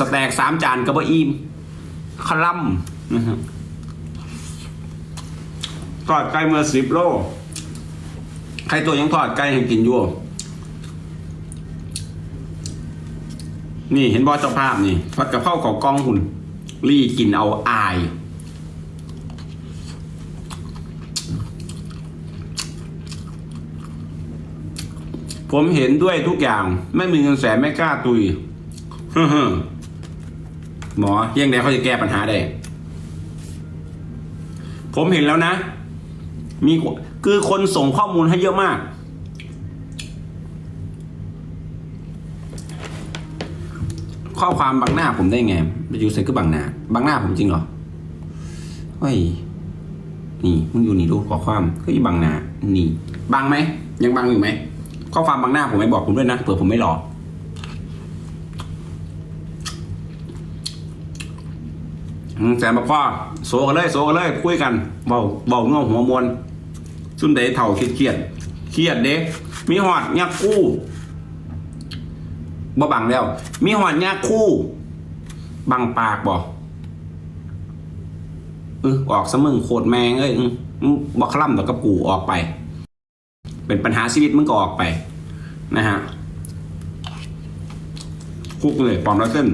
สแต็กสามจานกระเบอิ่มคลัมนะฮะทอดไก่เมื่อสิบโลใครตัวยังทอดไก่ให้กินอยู่นี่เห็นบอเจ้าภาพนี่ทอดกระเพราของกองหุ่นรีกินเอาอาย ผมเห็นด้วยทุกอย่าง ไม่มีเงินแสนไม่กล้าตุย หมอเยังไงเขาจะแก้ปัญหาได้ ผมเห็นแล้วนะ มีคือคนส่งข้อมูลให้เยอะมาก ข้อความบังหน้าผมได้ไงไปอยู่ใส่ก็บังหน้าบังหน้าผมจริงเหรอเฮ้ยนี่มึงอยู่นี่ดูข้อความเฮ้ยบังหน้านี่บังไหมยังบังอยู่ไหมข้อความบังหน้าผมไม่บอกผมด้วยนะเผื่อผมไม่รอ อืม แสนบอกพ่อโซกันเลยโซกันเลยคุยกันเบาเบาเงาหัวมวลซุ่มเดเถ่าเครียดเครียดเครียดเด้มีหอดยักคู่บ่บังแล้ว มีหอดยักคู่ บังปากบ่เออออกสมึงโคตรแมงเอ้ยบอกคล่ำต่อกับกูออกไป เป็นปัญหาชีวิตมึงก็ออกไป นะฮะคุกเลยปอมแล้วเส้น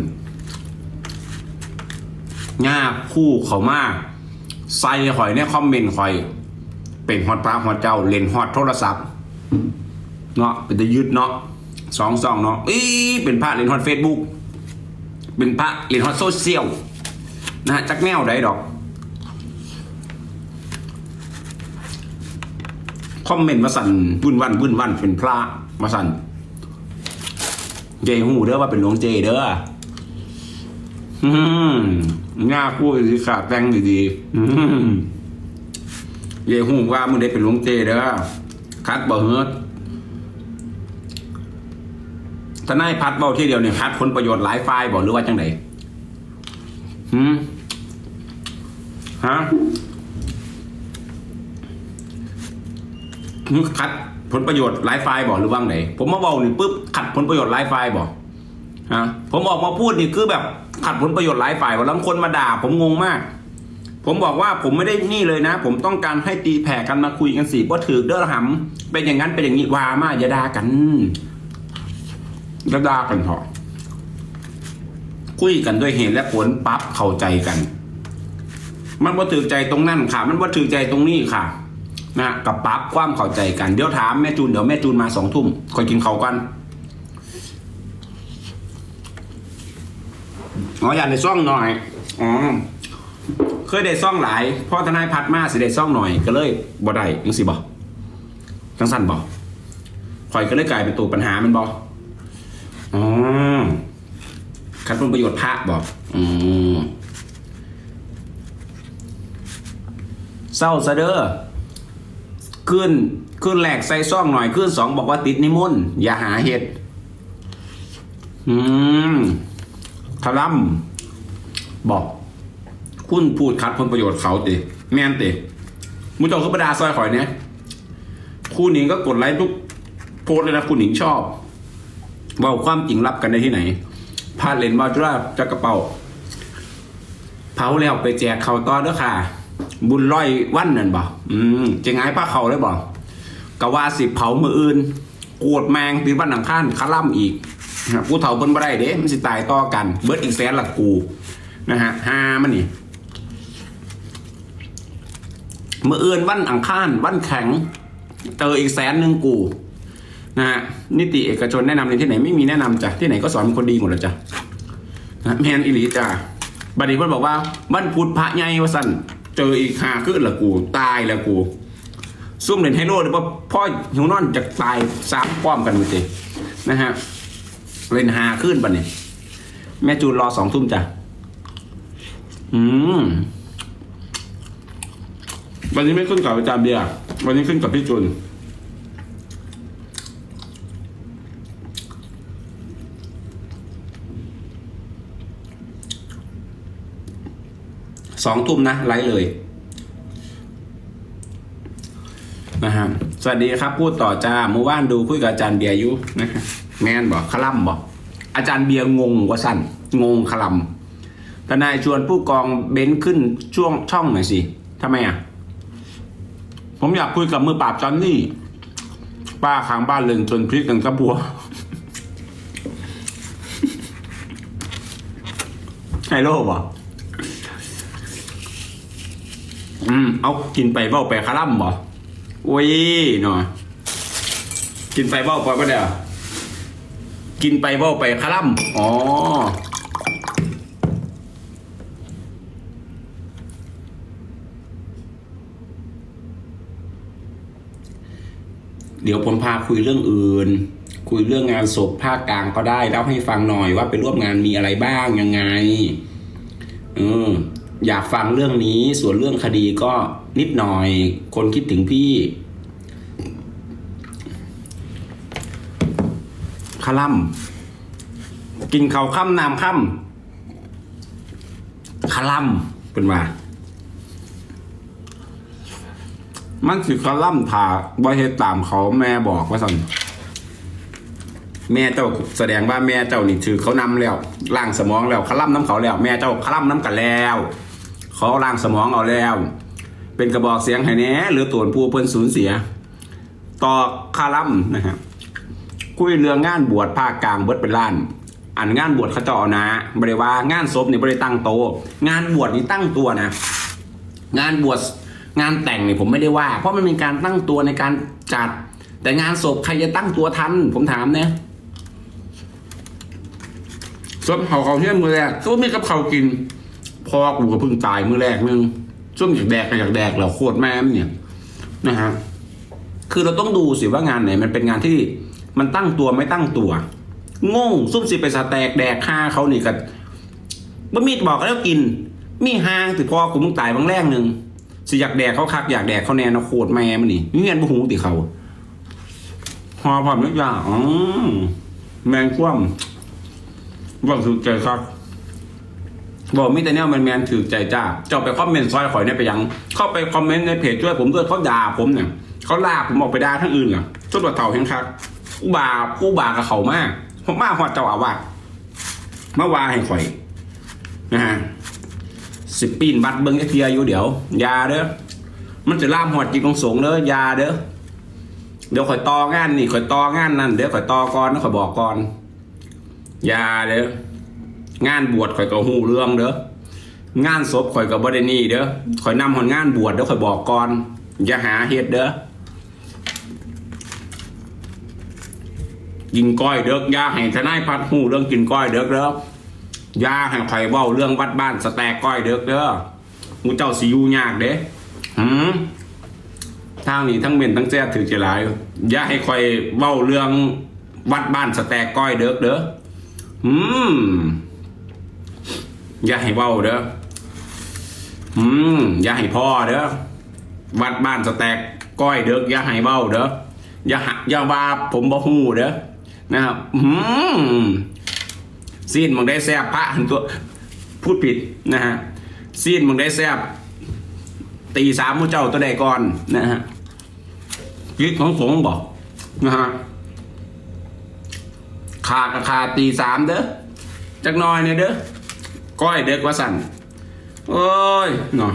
หน้าคู่เขามากใส่ข่อยเนี่ยคอมเมนต์ข่อย เป็นฮอตพระฮอตเจ้าเล่นฮอตโทรศัพท์เนาะเป็นตะยึดเนาะสองสองเนาะอีเป็นพระเล่นฮอตเฟซบุ๊กเป็นพระเล่นฮอตโซเชียลนะฮะจักแนวใดดอกคอมเมนต์มาสั่นวุ่นวันวุ่นวันเป็นพระมาสั่นเจหูเด้อว่าเป็นหลวงเจเด้อ อืมง่าพูดดีขาแต่งดีๆอืมเย่หูว่ามึงได้เป็นหลวงเจเด้อคัดบ่เฮือถ้านายพัดเบาที่เดียวเนี่ยพัดผลประโยชน์หลายฝ่ายบอกหรือว่าจังไดหืมฮะมึงขัดผลประโยชน์หลายฝ่ายบอกหรือว่างไงผมมาเบานี่ปุ๊บขัดผลประโยชน์หลายฝ่ายบอกฮะผมออกมาพูดนี่คือแบบ ขัดผลประโยชน์หลายฝ่ายว่าแล้วคนมาด่า ผมงงมาก ผมบอกว่าผมไม่ได้นี่เลยนะ ผมต้องการให้ตีแผ่กันมาคุยกันสิว่าถือเด้อหำเป็นอย่างนั้นเป็นอย่างนี้วามาอย่าด่ากันอย่าด่ากันเถอะคุยกันด้วยเหตุและผลปั๊บเข้าใจกัน มันว่าถือใจตรงนั้นค่ะ มันว่าถือใจตรงนี้ค่ะนะกับปั๊บความเข้าใจกันเดี๋ยวถามแม่จูนเดี๋ยวแม่จูนมาสองทุ่มคอยกินเขากัน อ๋ออยากได้ซ่องหน่อยอ๋อเคยได้ซ่องหลายพ่อทนายพัดมาสิได้ซ่องหน่อย ก็เลยบ่ได้ยังสิบ่จังสั้นบ่ข่อยก็เลยกลายเป็นตัวปัญหามันบ่อ๋อขัดผลประโยชน์พระบ่อืมเศร้าซะเด้อขึ้นขึ้นแหลกใส่ซ่องหน่อยขึ้นสองบอกว่าติดนิมนต์อย่าหาเหตุอืม ทลัมบอก คุณพูดคัดผลประโยชน์เขาติแม่นติมุจจงก็ประดาซอยข่อยเนี่ยคู่หนิงก็กดไลค์ทุกโพสเลยนะคุณหนิงชอบว่าความจริงรับกันได้ที่ไหนพาเลนบาจุราจักกระเป๋าเผาแล้วไปแจกเขาต่อเด้อค่ะ บุญร้อยวันนั่นบ่อืมจะไงป้าเขาเลยบ่กะว่าสิเผามืออื่น โกดแมงตีวันหนังข้านคล่ำอีก นะผู้เฒ่าเพิ่นบ่ได้เด้มันสิตายต่อกัน เบิดอีกแสนละกูนะฮะห้ามันนี่เมื่อเอื่นวันอังคารวันแข็งเจออีกแสนหนึ่งกูนะฮะนิติเอกชนแนะนำในที่ไหนไม่มีแนะนำจ้ะที่ไหนก็สอนคนดีหมดแล้วจ้ะนะแมนอิลีจ้ะบัดนี้เพิ่นบอกว่าวันพุธพระใหญ่ว่าสั่นเจออีกห้าขึ้นละกู ตายละกูซุ่มเล่นไฮโลหรือว่าพ่อหิวนอนจะตายสามป้อมกันหมดเลยนะฮะ เล่นหาขึ้นปะเนี่ยแม่จูนรอสองทุ่มจ้ะ อืม วันนี้ไม่ขึ้นกับอาจารย์เบียร์วันนี้ขึ้นกับพี่จูนสองทุ่มนะไลฟ์เลยนะฮะสวัสดีครับ พูดต่อจ้าเมื่อวานดูคุยกับอาจารย์เบียร์ยู่นะฮะ แมนบอกคลัมบอกอาจารย์เบียร์งงว่าสั้นงงคลำทนายชวนผู้กองเบนขึ้นช่วงช่องหน่อยสิทำไมอะ ผมอยากคุยกับมือปราบจอนนี่ ป้าข้างบ้านเลิงจนพริกกันกระบัว ไฮโลบ่อืม เอากินไปเบ้าไปคาร่ำบ่โอ้ยหน่อยกินไปเบ้าไปปะเดี๋ยว กินไปเบ้าไปคาร่ำอ๋อ เดี๋ยวผมพาคุยเรื่องอื่น คุยเรื่องงานศพภาคกลางก็ได้เล่าให้ฟังหน่อยว่าไปร่วมงานมีอะไรบ้างยังไง เออ อยากฟังเรื่องนี้ส่วนเรื่องคดีก็นิดหน่อย คนคิดถึงพี่ คาล่ำกินเขาค่ำนามค่ำคาล่ำเป็นว่ามันคือคลัมถาบ่เฮ็ดตามเขาแม่บอกว่าสั่นแม่เจ้าแสดงว่าแม่เจ้านี่ถือเขานำแล้วล่างสมองแล้วคลัมน้ำเขาแล้ว แม่เจ้าคลัมน้ำกันแล้วเขาล่างสมองเอาแล้ว เป็นกระบอกเสียงให้แน่หรือตวนผู้เพิ่นสูญเสีย ต่อคาลัมนะครับ คุยเรื่องงานบวชภาคกลางเบิดเป็นล้านอันงานบวชเขาจ้าเอานะบริว่างานศพนี่บริตั้งโตงานบวชนี่ตั้งตัวนะ งานบวชงานแต่งนี่ผมไม่ได้ว่า เพราะมันเป็นการตั้งตัวในการจัด แต่งานศพใครจะตั้งตัวทัน ผมถามเนี่ยศพเขาเขาเที่ยงมือแรกก็มีกับเขากินพ่อกูก็เพิ่งตายมือแรกนึงช่วงอยากแดกก็อยากแดกแล้วโคตรแม่มเนี่ยนะฮะคือเราต้องดูสิว่างานไหนมันเป็นงานที่ มันตั้งตัวไม่ตั้งตัวงงซุ่มสิไปสแตกแดกฆ่าเขานี่กันบ่มีดบอกแล้วกิน มีหางติพอกูมึงตายบางแรกหนึ่งสิอยากแดกเขาคักอยากแดกเขาแนนโคตรแม่มันนี่มีเงินบุหูติเขาหอพอมนึกอย่างอ๋อแมงคว่ำบอกถือใจครับบอกมีแต่เนี่แมนแมนถือใจจ้าเจ้าไปคอมเมนต์ซอยข่อยเนี่ยไปยัง เข้าไปคอมเมนต์ในเพจช่วยผมด้วยเขาด่าผมเนี่ยเขาลากผมออกไปด่าทั้งอื่นเหรอชุดว่าเต่าแห้งคัก กูบากูบากับเขามากผมมาหอดเจ้าอาวาสมาวาให้ข่อยนะฮะสิปีนบัตรเบิ้งไอเทียอยู่เดี๋ยวยาเด้อมันจะล่ามหอดจิตของสงเด้อยาเด้อเดี๋ยวข่อยต่องานนี่ข่อยต่องานนั่นเดี๋ยวข่อยตอก่อนนะข่อยบอกก่อนยาเด้องานบวชข่อยก็หูเรื่องเด้องานศพข่อยก็บ่ได้นี่เด้อข่อยนำหอนงานบวชเด้อข่อยบอกก่อนอย่าหาเฮ็ดเด้อ กินก้อยเด้อยาให้ทนายพัดหูเรื่องกินก้อยเด้อเด้อยาให้ใครเว้าเรื่องวัดบ้านสแตกก้อยเด้อเด้อมูเจ้าสิอยู่ยากเด้หืมทางนี้ทั้งเมนทั้งแจ๊ดถือเจหลายอย่าให้ใครเว้าเรื่องวัดบ้านสแตกก้อยเด้อเด้อหืมอย่าให้เว้าเด้อหืมอย่าให้พ่อเด้อวัดบ้านสแตกก้อยเด้ออย่าให้เว้าเด้ออย่าหะอย่าว่าผมบ่ฮู้เด้อ นะครับหืมซีนมึงได้แซบพระหันตัวพูดผิดนะฮะซีนมึงได้แซบตีสามมูเจ้าตัวใดก่อนนะฮะคิดของสงบอกนะฮะขากับขาตีสามเด้อจักหน้อยเนี่ยเด้อก้อยเด็กว่าสั่นโอ้ยเนาะ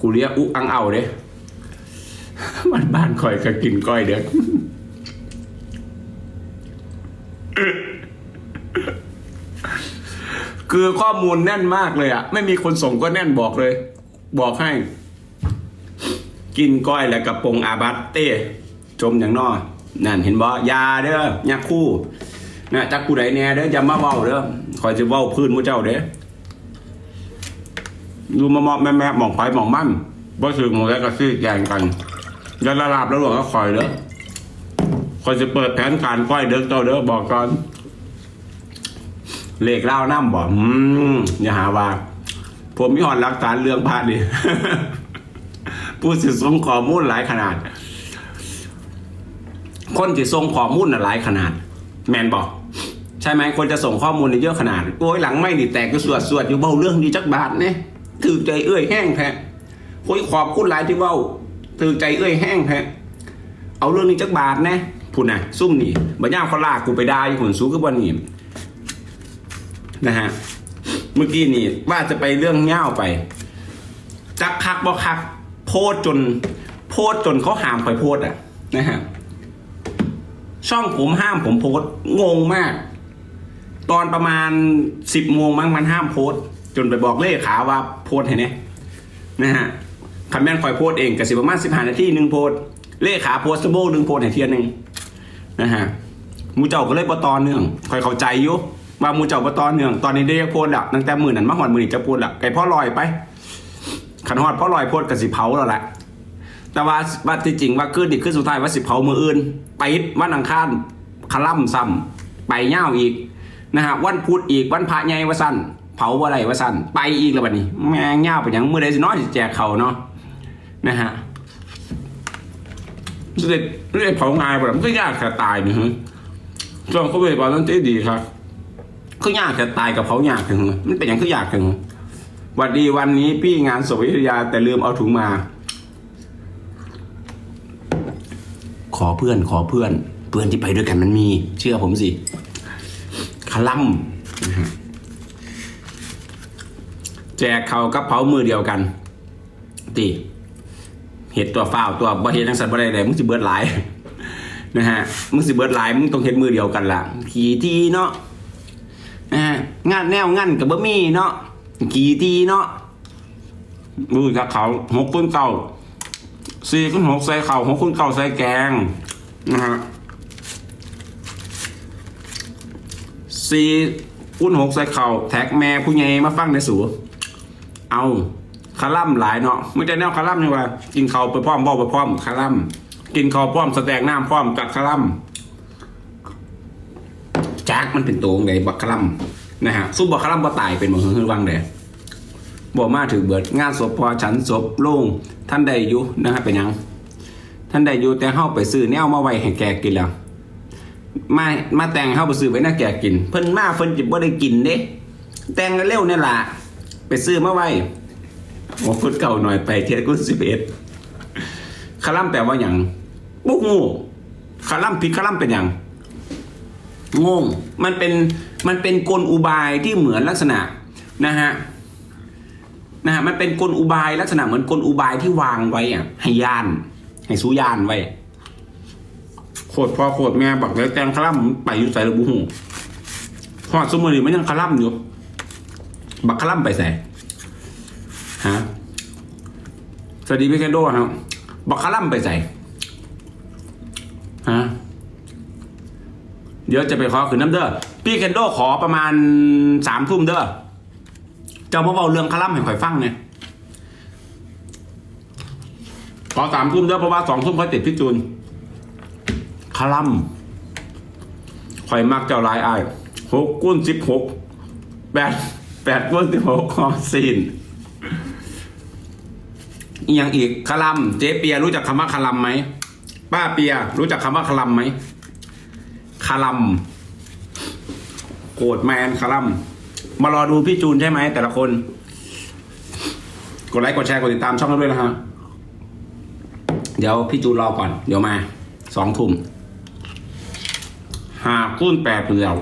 กูเรียกอุอังเอาเด้บ้านบ้านคอยก็กินก้อยเด็ก คือข้อมูลแน่นมากเลยอะไม่มีคนส่งก็แน่นบอกเลย บอกให้ กินก้อยแล้วกับปงอาบัตเต้จมอย่างนอนั่นเห็นบ่ยาเด้อยาคู่นะจักกูไดแน่เด้ออย่ามาเว้าเด้อคอยจะเว้าพื้นมูเจ้าเด้อดูมาเมาะแม่แม่หมองไปหมองมั่นบ่ซื้อหมองแล้วก็ซื้อแกงกันอย่าละลาบแล้วหลวงก็คอยเด้อ คอยจะเปิดแผนการก้อยเด้อเจ้าเด้อบอกก่อนเลขเล่าน้ำบอกอืมอย่าหาว่า ผมมีหอดหลักฐานเรื่องพระดิผู้สิส่งข้อมูลหลายขนาด คนที่ส่งข้อมูลน่ะหลายขนาด แมนบอกใช่ไหมคนจะส่งข้อมูลในเยอะขนาดโอ้ยหลังไม่ดิแตกก็สวดสวดอยู่เบาเรื่องดีจักบาทเนี่ยถือใจเอื้อยแห้งแท้โอ้ยขอบคุณหลายที่เบาถือใจเอื้อยแห้งแท้เอาเรื่องนี้จักบาทนะ พูดนะซุ่มนี่บัญญัติเขาลากกูไปได้ผลสู้กับวันนี้นะฮะเมื่อกี้นี่ว่าจะไปเรื่องเง่าไป จักคักบ่คัก โพดจน โพดจนเขาห้ามคอยโพดอะ นะฮะช่องผมห้ามผมโพสงงมาก ตอนประมาณสิบโมงมั้งมันห้ามโพสจนไปบอกเลขาว่าโพสต์ให้เนี่ยนะฮะคันแม่นคอยโพสเองกับสิประมาณสิบห้านาทีหนึ่งโพสเลขาโพสต์ชั่วโมงหนึ่งโพสต์ให้เทียนหนึ่ง นะฮะมูเจ้าก็เลยปตอนเนื่องคอยเข้าใจอยู่ว่ามูเจ้าปตอนเนื่องตอนนี้ได้โพสต์ละตั้งแต่มือนั้นมาหอดมือนี้จะโพสต์ละไก่พ่อลอยไปขันหอดพ่อลอยโพสต์กับสิเผาแล้วแหละแต่ว่าว่าที่จริงว่าขึ้นอีกขึ้นสุดท้ายว่าสิเผามืออื่น ไปวันอังคารคลั่มซ้ำไปเง่าอีกนะฮะวันพุธอีกวันพระใหญ่ว่าสั้นเผาว่าไรว่าสั้นไปอีกแล้วบัดนี้แม่งเง่าไปอย่างมือใดสิน้อยสิแจกเขาเนาะนะฮะ เด็ดเรื่องเผาง่ายแบบมันก็ยากแค่ตายนี่ฮะช่วงโควิดตอนนั้นที่ดีครับก็ยากแค่ตายกับเผายากถึงมันเป็นอย่างก็ยากถึงวันดีวันนี้พี่งานศพวิทยาแต่ลืมเอาถุงมา ขอเพื่อนขอเพื่อน เพื่อนที่ไปด้วยกันมันมี เชื่อผมสิคลัมแจกเขากับเผามือเดียวกันตี เห็ดตัวฟ้าตัวบ่เห็ดทั้งสัตว์บ่ได้เลยมึงสิเบิดหลายนะฮะมึงสิเบิดหลายมึงต้องเห็ดมือเดียวกันล่ะขี่ทีเนาะนะฮะงานแนวงันกับบ่มีเนาะขี่ทีเนาะมือกับเขาหกต้นเก่าสี่คูณหกใส่เข่าหกคูณเก่าใส่แกงนะฮะสี่คูณหกใส่เข่าแท็กแม่ผู้ใหญ่มาฟังในสูเอา คาร่ำหลายเนาะไม่ได้แนวคาร่ำนี่ว่า กินข้าวไปพร้อมบ่ไปพร้อมคาร่ำกินข้าวพร้อมแสดงน้ำพร้อมกัดคาร่ำจากมันเป็นตัวไงบักคาร่ำนะฮะซุปบักคาร่ำบ่ตายเป็นบ่เฮือวังเด้บอกมาถึงเบิดงานศพพอฉันศพโล่งท่านใดอยู่นะครับเป็นยัง ท่านใดอยู่แต่เข้าไปซื้อแนวมาไว้ให้แกกินแล้วมามาแต่งเข้าไปซื้อไว้หน่าแกกิน เพิ่นมาเพิ่นจิบ่ได้กินเด้แต่งเร็วๆนี่ยล่ะไปซื้อมาไว้ โอ้คนเก่าหน่อยไปเทียกุสิบเอ็ดคาร่ำแปลว่าอย่างบุกงูคาร่ำพิดคาร่ำเป็นอย่างงงมันเป็นมันเป็นกลอุบายที่เหมือนลักษณะนะฮะนะฮะมันเป็นกลอุบายลักษณะเหมือนกลอุบายที่วางไว้อะให้ยาน ให้สู้ยานไว้โคตรพ่อโคตรแม่บักเลยแตงคลั่มไปอยู่ใส่ระบุหูพอดสมุนมันยังคลั่มอยู่ บักคลั่มไปใส่ ฮะสวัสดีพี่แคนโดครับบักคลั่มไปใส่ฮะเดี๋ยวจะไปขอขืนน้ำเด้อพี่แคนโดขอประมาณสามทุ่มเด้อเจ้าพ่อเบาเรื่องคาร่ำให้ข่อยฟังเนี่ยขอสามทุ่มเด้อเพราะว่าสองทุ่มค่อยติดพี่จูนคาร่ำข่อยมักเจ้าลายอายหกกุ้นสิบหกแปดแปดกุ้นสิบหกคอซีน อีกอย่างอีกคาร่ำเจ๊เปียรู้จักคำว่าคาร่ำไหมป้าเปียรู้จักคำว่าคาร่ำไหมคาร่ำโกรธแมนคาร่ำมารอดูพี่จูนใช่ไหมแต่ละคน กดไลค์กดแชร์กดติดตามช่องเราด้วยนะฮะเดี๋ยวพี่จูนรอก่อน เดี๋ยวมาสองทุ่มหาคุ้นแปดเปลี่ยว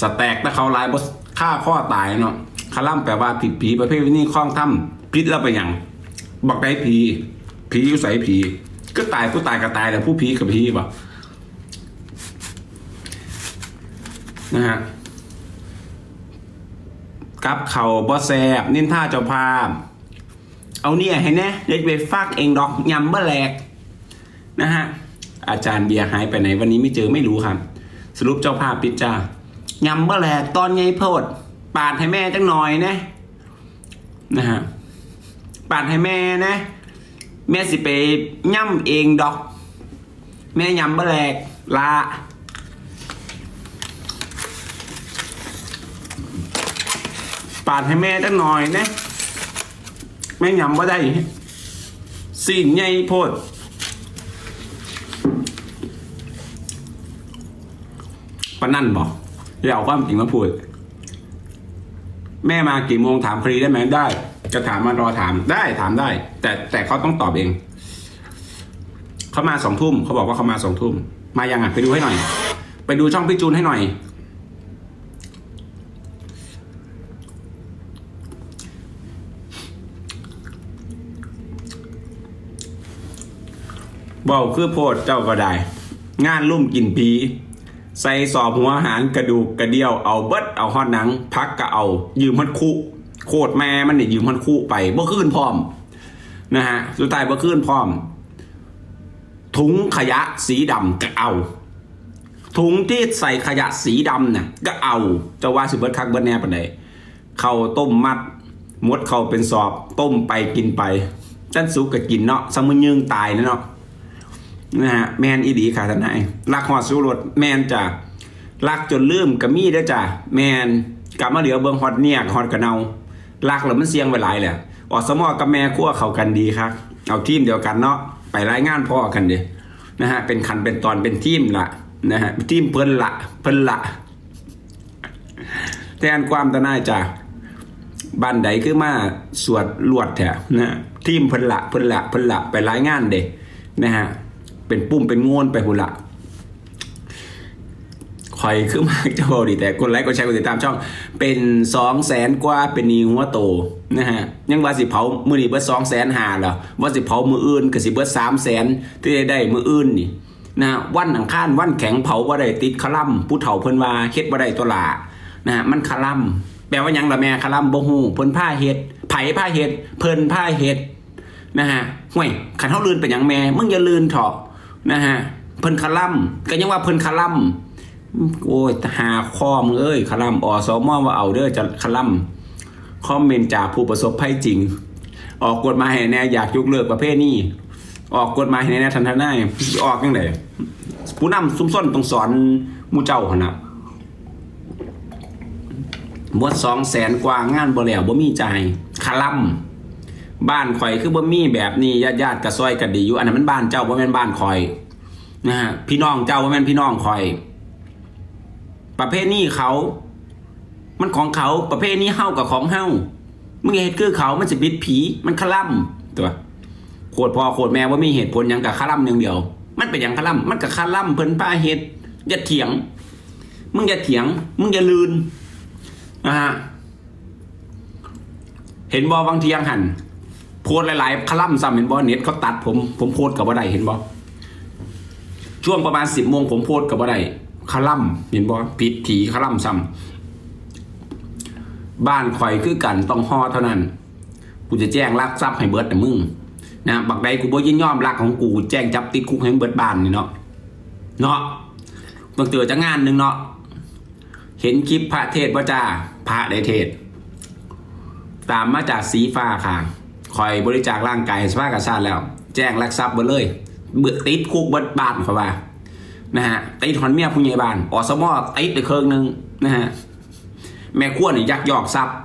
สแต็กถ้าเขาไลน์บสฆ่าข้อตายเนาะ คาร่ำแปลว่าผิดผีประเภทนี้ข้องถ้ำพิษแล้วไปอย่างบอกได้ผีผีอยู่ใส่ผี ก็ตายผู้ตายก็ตายแต่ผู้ผีกับผีปะนะฮะกับเขาบอแซบนินท่าเจ้าภาพ เอาเนี่ยให้แน่เด็กไปฟากเองดอกยำเบอแหลกนะฮะอาจารย์เบียร์หายไปไหนวันนี้ไม่เจอไม่รู้ครับ สรุปเจ้าภาพปิดจ้ายำเบอแหลกตอนไงโพด ปาดให้แม่จังหน่อยนะนะฮะปาดให้แม่นะ แม่สิไปย่ำเองดอก แม่ย่ำเบอแหลกลาปาดให้แม่จังหน่อยนะ แม่ย่ำว่าได้สิ่งใหญ่โพดปนั่นบอกอย่าเอาความจริงมาพูด แม่มากี่โมงถามฟรีได้ไหมได้ จะถามมารอถามได้ถามได้ แต่แต่เขาต้องตอบเองเขามาสองทุ่มเขาบอกว่าเขามาสองทุ่มมายังอะไปดูให้หน่อย ไปดูช่องพี่จูนให้หน่อย เบาคือโพดเจ้าก็ได้ งานลุ่มกินผี ใส่สอบหัวหารกระดูกกระเดี่ยวเอาเบิดเอาหอดหนัง พักก็เอา ยืมมันคุโคตรแม่มันเนี่ยยืมมันคุไปบ่ขึ้นพร้อมนะฮะสุดท้ายบ่ขึ้นพร้อม ถุงขยะสีดำก็เอา ถุงที่ใส่ขยะสีดำเนี่ยก็เอาจะว่าสิเบิดคักเบิดแน่ปานใดเข้าต้มมัดมดเข้าเป็นสอบต้มไปกินไปจันสุกก็กินเนาะสมุนยึงตายนะเนาะ นะฮะแมนอีดีค่ะท่านายรักหอดสู้รถแมนจ้ะรักจนลืมกะมี่ได้จ้ะแมนกลับมาเหลือเบิงฮอดเนี่ยฮอดกระเนารักแล้วมันเสียงไปหลายแหละอสมอกับแม่คั่วเข้ากันดีครับเอาทีมเดียวกันเนาะไปรายงานพ่อกันเดีนะฮะเป็นคันเป็นตอนเป็นทีมละนะฮะทีมเพิ่นละเพิ่นละแทนความตะนายจ้ะบ้านใดคือมาสวดลวดแท้นะฮะทีมเพิ่นละเพิ่นละเพิ่นละไปรายงานเด้นะฮะ เป็นปุ่มเป็นงวนไปหุ่นละคอยขึ้นมาจะบอกดีแต่กดไลค์กดแชร์กดติดตามช่อง เป็นสองแสนกว่าเป็นนีหัวโตนะฮะยังว่าสิเผามือนีเบิดสองแสนหาแล้วว่าสิเผามืออื่นก็สิเบิดสามแสนที่ได้ได้มืออื่นนี่นะฮะวันอังคารวันแข็งเผาบ่ได้ติดคลัมผู้เฒ่าเพิ่นว่าเฮ็ดบ่ได้ตัวลานะฮะมันคลัมแปลว่ายังละแม่คลัมบ่ฮู้เพิ่นผ้าเฮ็ดไผผ้าเฮ็ดเพิ่นผ้าเฮ็ดนะฮะห่วยขันเท่าลืนเป็นอย่างแม่มึงอย่าลืนเถอะ นะฮะเพิ่นคาล่ำก็ยังว่าเพิ่นคาล่ำโอ้ยหาคอมเอ้ยคาล่ำอสมอว่าเอาเด้อจะคาล่ำคอมเมนต์จากผู้ประสบภัยจริง ออกกฎหมายให้แน่อยากยกเลิกประเภทนี้ออกกฎหมายให้แน่ทันทนายออกยังไงผู้นำซุ้มส้นต้องสอนมูเจ้าขนาดบดสองแสนกว่างานบ่แล้วบ่มีใจคาล่ำ บ้านข่อยคือบ่มีแบบนี้ญาติญาติกระซอยกันดีอยู่อันนั้นมันบ้านเจ้าบ่แม่นบ้านข่อยนะฮะพี่น้องเจ้าบ่แม่นพี่น้องข่อย ประเภทนี้เขา มันของเขาประเภทนี้เฮากับของเฮามึงอย่าเฮ็ดคือเขามันจะบิดผีมันคล่ำตัวโคตรพ่อโคตรแม่ว่ามีเหตุผลยังกับคล่ำอย่างเดียว มันเป็นอย่างคล่ำมันกับคล่ำเพิ่นป้าเฮ็ดอย่าเถียง มึงอย่าเถียง มึงอย่าลืนนะฮะเห็นบอบางทียังหัน โพสหลายๆคลัมซ้ำเห็นบอเน็ตเขาตัดผมผมโพสกับว่าใดเห็นบอช่วงประมาณสิบโมงผมโพสกับว่าใดคลัมเห็นบอผิดผีคลัมซ้ำบ้านข่อยคือกันต้องห่อเท่านั้น กูจะแจ้งลักทรัพย์ให้เบิร์ดแต่มึงนะบักใดกูบ่ยินยอมรักของกูแจ้งจับติดคุกให้เบิร์ดบ้านนี่เนาะเนาะต้งเตือจะงานหนึ่งเนาะเห็นคลิปพระเทศว่าจ้าพระได้เทศ ตามมาจากสีฟ้าค่ะ คอยบริจาคร่างกายสภาพกระชาติแล้ว แจ้งลักทรัพย์เบดเลยเบิดติดคุกเบิดบ้านเขาว่านะฮะติดหอนเมียผู้ใหญ่บ้านอสมอติดไปเครื่องหนึ่งนะฮะแม่ขั้วนี่ยักยอกทรัพย์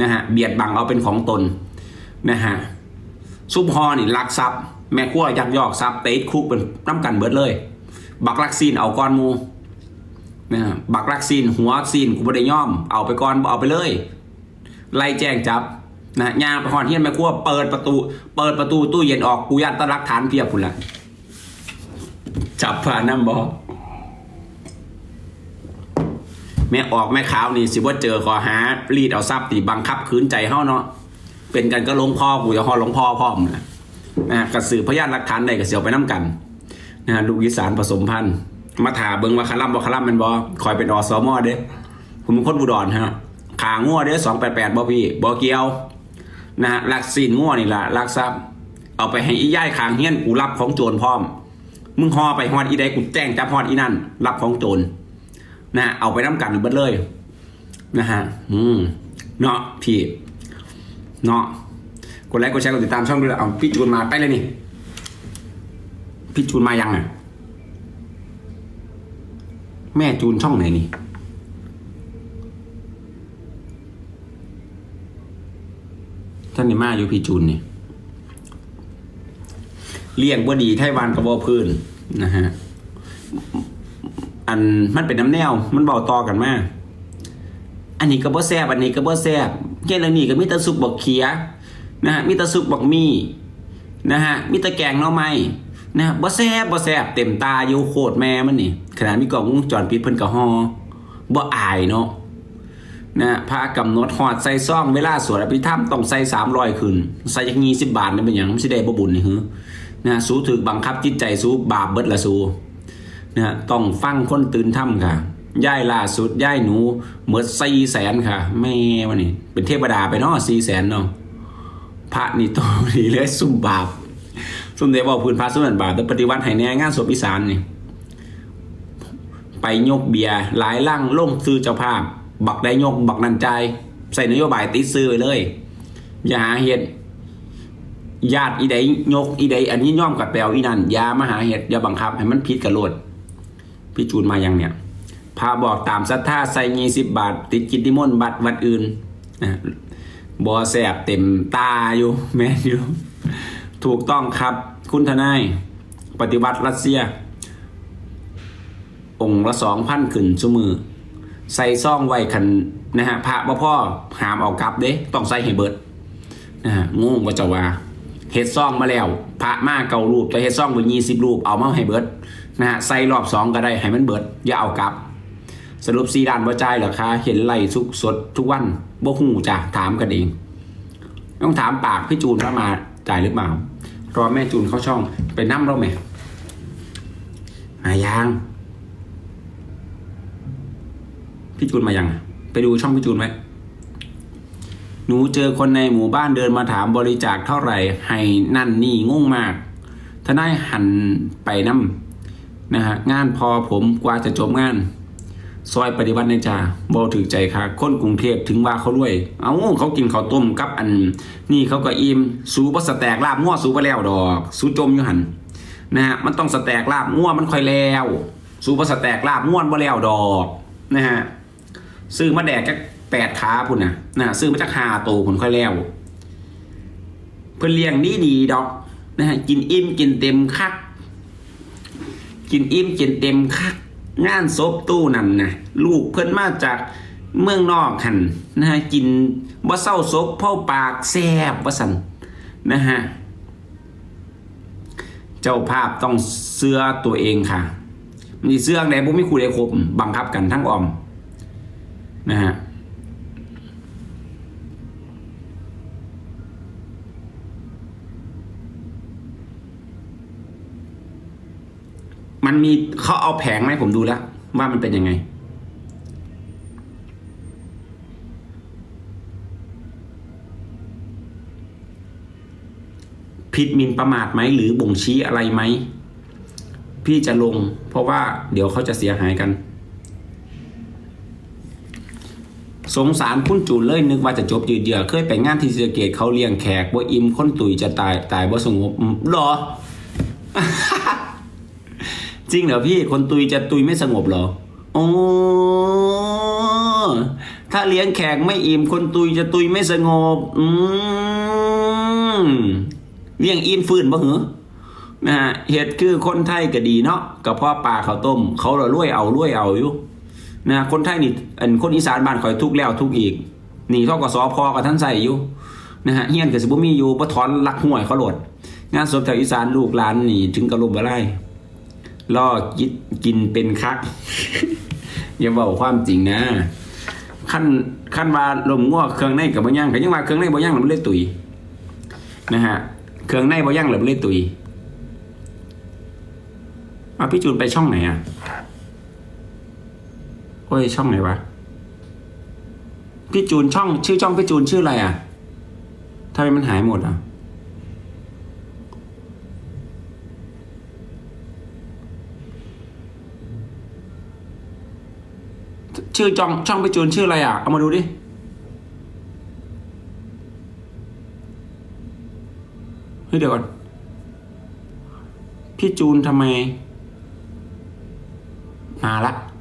นะฮะเบียดบังเอาเป็นของตนนะฮะซุปฮอนี่ลักทรัพย์ แม่ขั้วยักยอกทรัพย์ติดคุกเป็นน้ำกันเบิดเลย บักลักซีนเอาก้อนมูนะฮะบักลักซีนหัวซีนกูบ่ได้ย่อม เอาไปก่อนเอาไปเลย ไล่แจ้งจับ นะยางไปหอนเฮียนแม่ครัวเปิดประตู เปิดประตูตู้เย็นออกกูยัดตะลักฐานเพียบพุ่นละจับผ่านน้ำบอแม่ออกแม่ขาวนี่สิว่าเจอขอหารีดเอาทรัพย์ตีบังคับขืนใจเฮาเนาะเป็นกันก็ลงพ่อกูจะห่อลงพ่อพ่อมนะนะกระสือพยานหลักฐานใดก็เสียวไปน้ำกันนะลูกอีสานผสมพันธุ์มาถาเบิงว่าคาร่ำบ่คาร่ำมันบอคอยเป็นอสมอเด้ผมเป็นคนบุดรฮะขางัวเด้สองแปดแปดบ่พี่บ่เกียว นะฮะลักซีนงัวนี่ละลักทรัพย์เอาไปให้อีย่ายขางเฮี้ยนกูรับของโจรพร้อม มึงฮอไปฮอดอีใดกูแจ้งจับฮอดอีนั่น รับของโจรนะเอาไปน้ำกันเบิดเลย นะฮะอืมเนาะพี่เนาะกดไลค์กดแชร์กดติดตามช่องด้วยเอาพี่จูนมาไปเลยนี่พี่จูนมายังอะแม่จูนช่องไหนนี่ ท่านนี่มาอยู่พี่จูนนี่เลี้ยงบ่ดีไทวานกระบอพื้นนะฮะอันมันเป็นน้ำแนว มันเบาต่อกันมากอันนี้ก็บ่แซบอันนี้ก็บ่แซบแค่เรื่องนี้ก็มีแตะซุปบักเขียนะฮะมีแตะซุปบักมี่นะฮะมีแตะแกงหน่อไม้นะบ่แซบบ่แซบเต็มตาอยู่โคตรแม่มันนี่ขนาดมีกล้องวงจรปิดเพิ่นก็ฮอบ่อายเนาะ นะพระกำหนดฮอดใส่ซ่องเวลาสวดอภิธรรมต้องใส่300ขึ้นใส่จัก20บบาทนี่เป็นหยังมันสิได้บ่บุญนี่หือนะสู้ถึกบังคับจิตใจสู้บาปเบิดละสู้นะต้องฟังคนตื่นถ้ำค่ะย่ายล่าสุดย่ายหนูเหมือน4แสนค่ะแม่วันนี้เป็นเทวดาไปเนาะ4แสนเนาะพระนี่โตนีเลยซุ่มบาปสมเด็จบอกพื้นพระสุนันบาทแต่ปฏิวัติให้แน่งานศพอีสานนี่ไปยกเบียร์หลายล่างล่งซื้อเจ้าภาพ บักได้ยกบักนันใจ ใส่นโยบายติดซื้อไปเลย อย่าหาเหตุญาติอีใดยกอีใดอันนี้ย่อมกับแปลวอีนั่นอย่ามาหาเหตุอย่าบังคับ ให้มันผิดกับโลดพี่จูนมายังเนี่ยพาบอกตามศรัทธาใส่ยี่สิบบาท ติดกินนิมนต์บัตรวัดอื่นบอแสบเต็มตาอยู่ แม่อยู่ ถูกต้องครับ คุณทนาย ปฏิวัติรัสเซีย องค์ละสองพันขึ้นชั่วมือ ใส่ซ่องไว้คันนะฮะพระบ่พ่อหามเอากลับเด้ต้องใส่ให้เบิดนะฮะงงว่าจะว่าเฮ็ดซ่องมาแล้วพระมาเก่ารูปแต่เฮ็ดซ่องไปยี่สิบรูปเอามาให้เบิดนะฮะใส่รอบสองก็ได้ให้มันเบิด อย่าเอากลับ สรุปสีดานบ่จ่ายเหรอคะเห็นไหลทุกสดทุกวันบ่หูจ้ะถามกันเอง ต้องถามปากพี่จูนว่ามาจ่ายหรือเปล่ารอแม่จูนเข้าช่องไปนั่มเราไหมมายัง พี่จูนมายังไปดูช่องพี่จูนไหมหนูเจอคนในหมู่บ้านเดินมาถามบริจาคเท่าไหร่ ให้นั่นนี่งงมากทนายหันไปน้ำนะฮะงานพอผมกว่าจะจบงาน ซอยปฏิวัติในจ่าบอถือใจค่ะคนกรุงเทพถึงว่าเขารวย เอาเขากินข้าวต้มกับอัน นี่เขาก็อิ่มสูบสแตกลาบงัวสูบไปแล้วดอก สูจมอยู่หันนะฮะมันต้องสแตกลาบงัวมันค่อยแล้ว สูบสแตกลาบงัวบ่แล้วดอกนะฮะ ซื้อมาแดกจักแปดขาพุ่นนะนะซื้อมาจากหาโตผลค่อยแล้ว เพื่อเลี้ยงดีดีดอกนะฮะกินอิ่มกินเต็มคัก กินอิ่มกินเต็มคัก งานศพตู้นั่นนะลูกเพิ่นมาจากเมืองนอกหันนะฮะกินบ่เศร้าศพเผาปากแซ่บว่าสันนะฮะเจ้าภาพต้องเสื้อตัวเองค่ะ มีเสื้อไหนบ่มีครูได้ครบบังคับกันทั้งออม นะฮะมันมีเขาเอาแผงไหมผมดูแล้ว ว่ามันเป็นยังไง ผิดมินประมาทไหมหรือบ่งชี้อะไรไหม พี่จะลง เพราะว่าเดี๋ยวเขาจะเสียหายกัน สงสารคุณจูนเลยนึกว่าจะจบยืดเยื้อเคยไปงานที่ศรีสะเกตเขาเลี้ยงแขกบ่อิ่มคนตุยจะตายตายบ่สงบหรอ จริงเหรอพี่คนตุยจะตุยไม่สงบหรอโอ้ถ้าเลี้ยงแขกไม่อิ่มคนตุยจะตุยไม่สงบ อืมเลี้ยงอิ่มฟื้นบ่เหรอนะฮะเหตุคือคนไทยก็ดีเนาะกระเพาะปลาเขาต้ม เขาเรารวยเอารวยเอาอยู่ นะคนไทยนี่อันคนอีสานบ้านข่อยทุกแล้วทุกอีกนี่ทกสพอกับท่านใส่อยู่นะฮะเฮียนก็สิบ่มีอยู่บ่ถอนลักห่วยเขาโหลด งานศพแถวอีสานลูกหลานนี่ ถึงกระลุมบ่ไล่ล่อกินกินเป็นคัก อย่าบอกความจริงนะขั้นขั้นว่าลมง่วเครื่องในกับบ่ย่างก็ยังว่าเครื่องในบ่ย่างแล้วมันเลยตุยนะฮะเครื่องในบ่ย่างแล้วมันเลยตุยเอาพี่จูนไปช่องไหนอะ โอ้ยช่องไหนวะ พี่จูนช่อง ชื่อช่องพี่จูนชื่ออะไรอะทำไมมันหายหมดอะ ชื่อจองช่องไปจูนชื่ออะไรอะ เอามาดูดิเฮ้ยเดี๋ยวก่อน พี่จูนทำไม มาละ